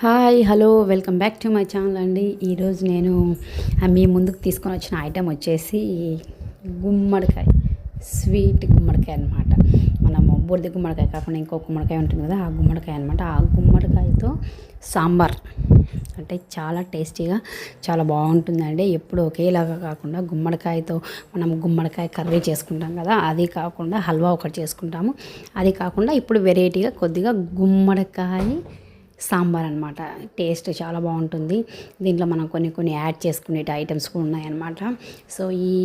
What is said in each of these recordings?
Hi hello welcome back to my channel అండి. ఈరోజు నేను మీ ముందుకు తీసుకొని వచ్చిన ఐటెం వచ్చేసి గుమ్మడికాయ స్వీట్ గుమ్మడికాయ అనమాట మనము బూడిద గుమ్మడికాయ కాకుండా ఇంకో గుమ్మడికాయ ఉంటుంది కదా ఆ గుమ్మడికాయ అనమాట ఆ గుమ్మడికాయతో సాంబార్. అంటే చాలా టేస్టీగా చాలా బాగుంటుందండి. ఎప్పుడు ఒకేలాగా కాకుండా గుమ్మడికాయతో మనం గుమ్మడికాయ కర్రీ చేసుకుంటాం కదా అది కాకుండా హల్వా ఒకటి చేసుకుంటాము. అది కాకుండా ఇప్పుడు వెరైటీగా కొద్దిగా గుమ్మడికాయ సాంబార్ అనమాట టేస్ట్ చాలా బాగుంటుంది. దీంట్లో మనం కొన్ని కొన్ని యాడ్ చేసుకునే ఐటమ్స్ కూడా ఉన్నాయన్నమాట. సో ఈ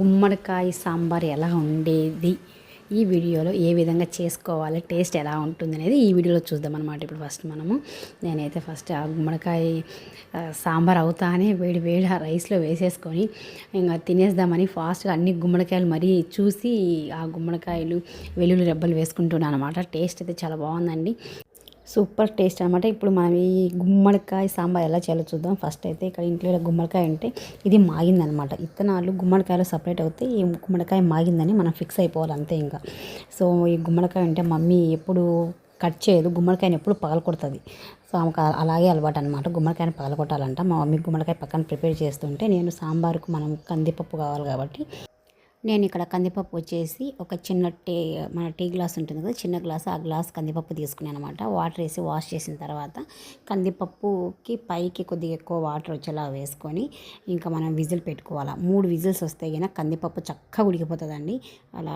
గుమ్మడికాయ సాంబార్ ఎలా ఉండేది? ఈ వీడియోలో ఏ విధంగా చేసుకోవాలి? టేస్ట్ ఎలా ఉంటుంది అనేది ఈ వీడియోలో చూద్దాం అనమాట ఇప్పుడు ఫస్ట్ మనము. నేనైతే ఫస్ట్ ఆ గుమ్మడికాయ సాంబార్ అవుతానే వేడి వేడి ఆ రైస్లో వేసేసుకొని ఇంకా తినేద్దామని ఫాస్ట్గా అన్ని గుమ్మడికాయలు మరీ చూసి ఆ గుమ్మడికాయలు వెల్లుల్లి రెబ్బలు వేసుకుంటున్నాను అనమాట టేస్ట్ అయితే చాలా బాగుందండి. సూపర్ టేస్ట్ అనమాట ఇప్పుడు మనం ఈ గుమ్మడికాయ సాంబార్ ఎలా చేయాలో చూద్దాం. ఫస్ట్ అయితే ఇక్కడ ఇంట్లో గుమ్మడికాయ ఉంటే ఇది మాగిందనమాట ఇత్తనాలు గుమ్మడికాయలు సపరేట్ అవుతే ఈ గుమ్మడికాయ మాగిందని మనం ఫిక్స్ అయిపోవాలి అంతే ఇంకా. సో ఈ గుమ్మడికాయ ఉంటే మమ్మీ ఎప్పుడు కట్ చేయదు. గుమ్మడికాయని ఎప్పుడు పగలకొడుతుంది సో ఆమెకు అలాగే అలవాటు అనమాట గుమ్మడికాయని పగలకొట్టాలంట మా మమ్మీ గుమ్మడికాయ పక్కన ప్రిపేర్ చేస్తుంటే నేను సాంబార్కు మనం కందిపప్పు కావాలి కాబట్టి నేను ఇక్కడ కందిపప్పు వచ్చేసి ఒక చిన్న టీ మన టీ గ్లాస్ ఉంటుంది కదా చిన్న గ్లాస్ ఆ గ్లాస్ కందిపప్పు తీసుకున్నాను అనమాట వాటర్ వేసి వాష్ చేసిన తర్వాత కందిపప్పుకి పైకి కొద్దిగా ఎక్కువ వాటర్ వచ్చేలా వేసుకొని ఇంకా మనం విజిల్ పెట్టుకోవాలా. మూడు విజిల్స్ వస్తే కనుక కందిపప్పు చక్కగా ఉడికిపోతుందండి. అలా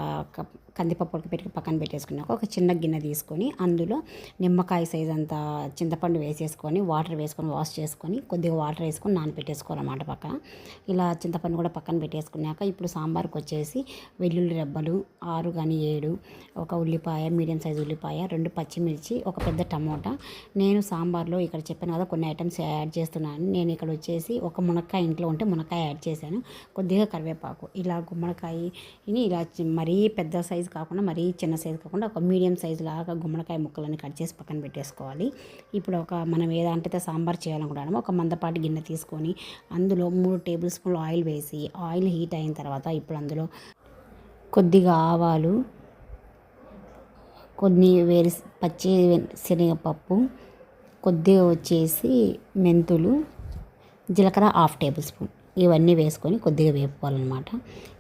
కందిపప్పు ఉడకపెట్టి పక్కన పెట్టేసుకున్నాక ఒక చిన్న గిన్నె తీసుకొని అందులో నిమ్మకాయ సైజ్ అంత చింతపండు వేసేసుకొని వాటర్ వేసుకొని వాష్ చేసుకొని కొద్దిగా వాటర్ వేసుకొని నానబెట్టేసుకోవాలన్నమాట పక్కన. ఇలా చింతపండు కూడా పక్కన పెట్టేసుకున్నాక ఇప్పుడు సాంబార్కి వచ్చేసి వెల్లుల్లి రెబ్బలు ఆరు కానీ ఏడు ఒక ఉల్లిపాయ మీడియం సైజ్ ఉల్లిపాయ రెండు పచ్చిమిర్చి ఒక పెద్ద టమోటా. నేను సాంబార్లో ఇక్కడ చెప్పాను కదా కొన్ని ఐటమ్స్ యాడ్ చేస్తున్నాను. నేను ఇక్కడ వచ్చేసి ఒక మునక్కాయ ఇంట్లో ఉంటే మునక్కాయ యాడ్ చేశాను. కొద్దిగా కరివేపాకు. ఇలా గుమ్మడికాయని ఇలా మరీ పెద్ద సైజు కాకుండా మరీ చిన్న సైజు కాకుండా ఒక మీడియం సైజు లాగా గుమ్మడికాయ ముక్కలని కట్ చేసి పక్కన పెట్టేసుకోవాలి. ఇప్పుడు ఒక మనం ఏదంటే సాంబార్ చేయాలనుకుంటామో ఒక మందపాటి గిన్నె తీసుకొని అందులో మూడు టేబుల్ స్పూన్లు ఆయిల్ వేసి ఆయిల్ హీట్ అయిన తర్వాత ఇప్పుడు అందులో కొద్దిగా ఆవాలు కొన్ని వేరు పచ్చి శనగపప్పు కొద్దిగా వచ్చేసి మెంతులు జీలకర్ర హాఫ్ టేబుల్ స్పూన్. ఇవన్నీ వేసుకొని కొద్దిగా వేపుకోవాలన్నమాట.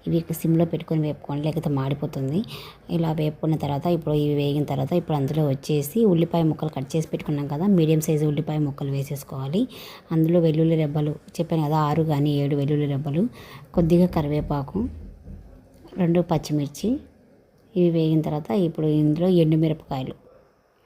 ఇవి సిమ్లో పెట్టుకొని వేపుకోండి లేకపోతే మాడిపోతుంది. ఇలా వేపుకున్న తర్వాత ఇప్పుడు ఇవి వేగిన తర్వాత ఇప్పుడు అందులో వచ్చేసి ఉల్లిపాయ ముక్కలు కట్ చేసి పెట్టుకున్నాం కదా మీడియం సైజు ఉల్లిపాయ ముక్కలు వేసేసుకోవాలి. అందులో వెల్లుల్లి రెబ్బలు చెప్పాను కదా ఆరు కానీ ఏడు వెల్లుల్లి రెబ్బలు కొద్దిగా కరివేపాకు రెండు పచ్చిమిర్చి ఇవి వేగిన తర్వాత ఇప్పుడు ఇందులో ఎండుమిరపకాయలు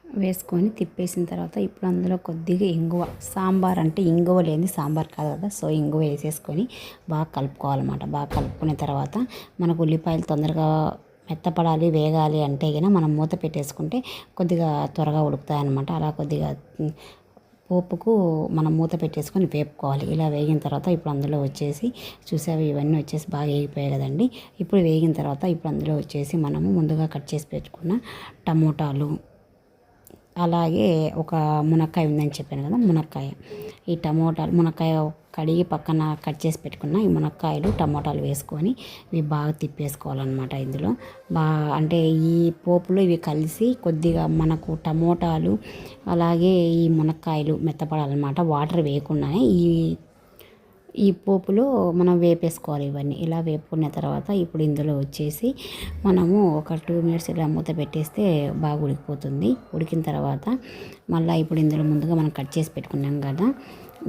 వేసుకొని తిప్పేసిన తర్వాత ఇప్పుడు అందులో కొద్దిగా ఇంగువ సాంబార్ అంటే ఇంగువ లేని సాంబార్ కాదు కదా సో ఇంగువ వేసేసుకొని బాగా కలుపుకోవాలన్నమాట. బాగా కలుపుకున్న తర్వాత మనకు ఉల్లిపాయలు తొందరగా మెత్తపడాలి వేగాలి అంటే కనుక మనం మూత పెట్టేసుకుంటే కొద్దిగా త్వరగా ఉడుకుతాయి అన్నమాట అలా కొద్దిగా పోపుకు మనం మూత పెట్టేసుకొని వేపుకోవాలి. ఇలా వేగిన తర్వాత ఇప్పుడు అందులో వచ్చేసి చూసావి ఇవన్నీ వచ్చేసి బాగా వేగిపోయాయి కదండి. ఇప్పుడు వేగిన తర్వాత ఇప్పుడు అందులో వచ్చేసి మనము ముందుగా కట్ చేసి పెట్టుకున్న టమోటాలు అలాగే ఒక మునక్కాయ ఉందని చెప్పాను కదా మునక్కాయ. ఈ టమోటాలు మునక్కాయ కడిగి పక్కన కట్ చేసి పెట్టుకున్న ఈ మునక్కాయలు టమోటాలు వేసుకొని ఇవి బాగా తిప్పేసుకోవాలన్నమాట ఇందులో. బాగా అంటే ఈ పోపులో ఇవి కలిసి కొద్దిగా మనకు టమోటాలు అలాగే ఈ మునక్కాయలు మెత్తపడాలన్నమాట. వాటర్ వేయకుండానే ఈ ఈ పోపులో మనం వేపేసుకోవాలి ఇవన్నీ. ఇలా వేపుకున్న తర్వాత ఇప్పుడు ఇందులో వచ్చేసి మనము ఒక టూ మినిట్స్ ఇలా మూత పెట్టేస్తే బాగా ఉడికిపోతుంది. ఉడికిన తర్వాత మళ్ళీ ఇప్పుడు ఇందులో ముందుగా మనం కట్ చేసి పెట్టుకున్నాం కదా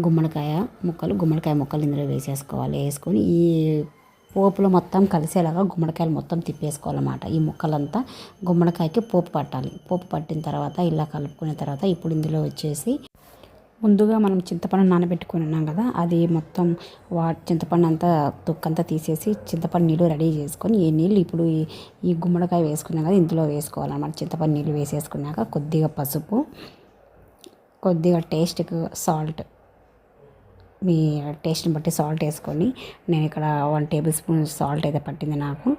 గుమ్మడికాయ ముక్కలు గుమ్మడికాయ ముక్కలు ఇందులో వేసేసుకోవాలి. వేసుకొని ఈ పోపులో మొత్తం కలిసేలాగా గుమ్మడికాయలు మొత్తం తిప్పేసుకోవాలన్నమాట. ఈ ముక్కలంతా గుమ్మడికాయకి పోపు పట్టాలి. పోపు పట్టిన తర్వాత ఇలా కలుపుకున్న తర్వాత ఇప్పుడు ఇందులో వచ్చేసి ముందుగా మనం చింతపండు నానబెట్టుకుని ఉన్నాం కదా అది మొత్తం వా చింతపండు అంతా తొక్కంతా తీసేసి చింతపండు నీళ్ళు రెడీ చేసుకొని ఈ నీళ్ళు ఇప్పుడు ఈ ఈ గుమ్మడికాయ వేసుకున్నాం కదా ఇందులో వేసుకోవాలన్నమాట. చింతపండు నీళ్ళు వేసేసుకున్నాక కొద్దిగా పసుపు కొద్దిగా టేస్ట్కి సాల్ట్ మీ టేస్ట్ని బట్టి సాల్ట్ వేసుకొని నేను ఇక్కడ వన్ టేబుల్ స్పూన్ సాల్ట్ అయితే పట్టింది నాకు.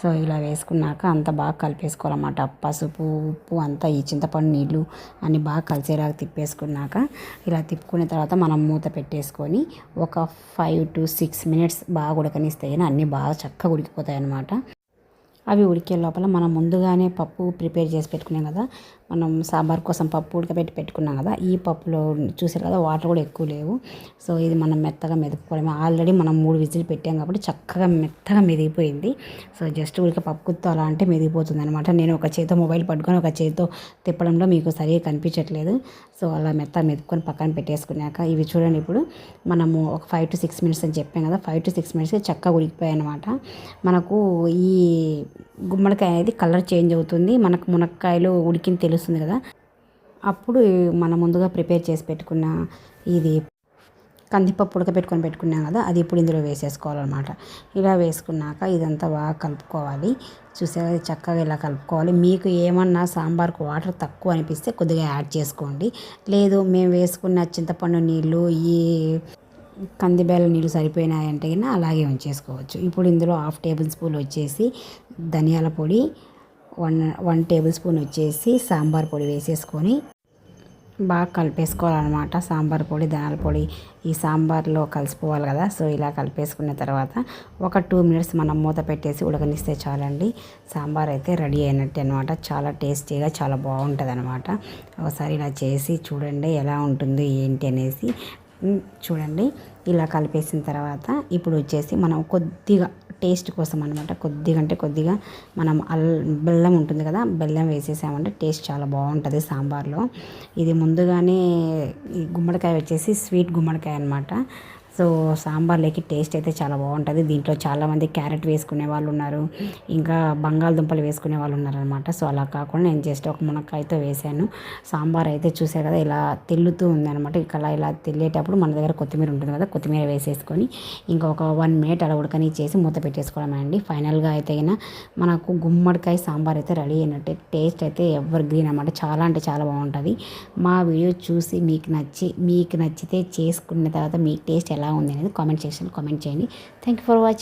సో ఇలా వేసుకున్నాక అంతా బాగా కలిపేసుకోవాలన్నమాట. పసుపు ఉప్పు అంతా ఈ చింతపండు నీళ్ళు అన్నీ బాగా కలిసేలాగా తిప్పేసుకున్నాక ఇలా తిప్పుకున్న తర్వాత మనం మూత పెట్టేసుకొని ఒక ఫైవ్ టు సిక్స్ మినిట్స్ బాగా ఉడకనిస్తే అన్నీ బాగా చక్కగా ఉడికిపోతాయి అన్నమాట అవి ఉడికే లోపల మనం ముందుగానే పప్పు ప్రిపేర్ చేసి పెట్టుకున్నాం కదా మనం సాంబార్ కోసం పప్పు ఉడకబెట్టి పెట్టుకున్నాం కదా ఈ పప్పులో చూసారు కదా వాటర్ కూడా ఎక్కువ లేవు. సో ఇది మనం మెత్తగా మెదుపుకోవడమే ఆల్రెడీ మనం మూడు విజిల్ పెట్టాం కాబట్టి చక్కగా మెత్తగా మెదిగిపోయింది. సో జస్ట్ ఉడిక పప్పు కుత్తు అలా అంటే మెదిగిపోతుంది అనమాట నేను ఒక చేతితో మొబైల్ పట్టుకొని ఒక చేతితో తిప్పడంలో మీకు సరిగా కనిపించట్లేదు. సో అలా మెత్త మెదుపుకొని పక్కన పెట్టేసుకున్నాక ఇవి చూడండి ఇప్పుడు. మనము ఒక ఫైవ్ టు సిక్స్ మినిట్స్ అని చెప్పాం కదా ఫైవ్ టు సిక్స్ మినిట్స్కి చక్కగా ఉడికిపోయాయి అనమాట మనకు ఈ గుమ్మడికాయ అనేది కలర్ చేంజ్ అవుతుంది. మనకు మునక్కాయలు ఉడికింది తెలుస్తుంది కదా. అప్పుడు మనం ముందుగా ప్రిపేర్ చేసి పెట్టుకున్న ఇది కందిపప్పు ఉడకబెట్టుకొని పెట్టుకున్నాం కదా అది ఇప్పుడు ఇందులో వేసేసుకోవాలన్నమాట. ఇలా వేసుకున్నాక ఇదంతా బాగా కలుపుకోవాలి. చూసే చక్కగా ఇలా కలుపుకోవాలి. మీకు ఏమన్నా సాంబార్కు వాటర్ తక్కువ అనిపిస్తే కొద్దిగా యాడ్ చేసుకోండి. లేదు మేము వేసుకున్న చింతపండు నీళ్ళు ఈ కందిబేల నీళ్ళు సరిపోయినాయంటే కన్నా అలాగే ఉంచేసుకోవచ్చు. ఇప్పుడు ఇందులో హాఫ్ టేబుల్ స్పూన్ వచ్చేసి ధనియాల పొడి వన్ వన్ టేబుల్ స్పూన్ వచ్చేసి సాంబార్ పొడి వేసేసుకొని బాగా కలిపేసుకోవాలన్నమాట. సాంబార్ పొడి ధనాల పొడి ఈ సాంబార్లో కలిసిపోవాలి కదా. సో ఇలా కలిపేసుకున్న తర్వాత ఒక టూ మినిట్స్ మనం మూత పెట్టేసి ఉడకనిస్తే చాలండి. సాంబార్ అయితే రెడీ అయినట్టు అనమాట చాలా టేస్టీగా చాలా బాగుంటుంది అనమాట ఒకసారి ఇలా చేసి చూడండి ఎలా ఉంటుంది ఏంటి అనేసి. చూడండి. ఇలా కలిపేసిన తర్వాత ఇప్పుడు వచ్చేసి మనం కొద్దిగా టేస్ట్ కోసం అనమాట కొద్దిగా అంటే కొద్దిగా మనం అల్ బెల్లం ఉంటుంది కదా బెల్లం వేసేసామంటే టేస్ట్ చాలా బాగుంటుంది సాంబార్లో. ఇది ముందుగానే ఈ గుమ్మడికాయ వచ్చేసి స్వీట్ గుమ్మడికాయ అనమాట సో సాంబార్లోకి టేస్ట్ అయితే చాలా బాగుంటుంది. దీంట్లో చాలామంది క్యారెట్ వేసుకునే వాళ్ళు ఉన్నారు. ఇంకా బంగాళదుంపలు వేసుకునే వాళ్ళు ఉన్నారనమాట సో అలా కాకుండా నేను జస్ట్ ఒక మునక్కాయతో వేసాను. సాంబార్ అయితే చూసే కదా ఇలా తెల్లుతూ ఉందనమాట ఇక్కడ ఇలా తెల్లేటప్పుడు మన దగ్గర కొత్తిమీర ఉంటుంది కదా కొత్తిమీర వేసేసుకొని ఇంకొక వన్ మినిట్ అలా ఉడకని చేసి మూత పెట్టేసుకోవడం అండి. ఫైనల్గా అయితే అయినా మనకు గుమ్మడికాయ సాంబార్ అయితే రెడీ అయినట్టే టేస్ట్ అయితే ఎవర్ గ్రీన్ అనమాట చాలా అంటే చాలా బాగుంటుంది. మా వీడియో చూసి మీకు నచ్చి మీకు నచ్చితే చేసుకున్న తర్వాత మీ టేస్ట్ ఎలా ఉంది అనేది కామెంట్ సెక్షన్లో కామెంట్ చేయండి. Thank you for watching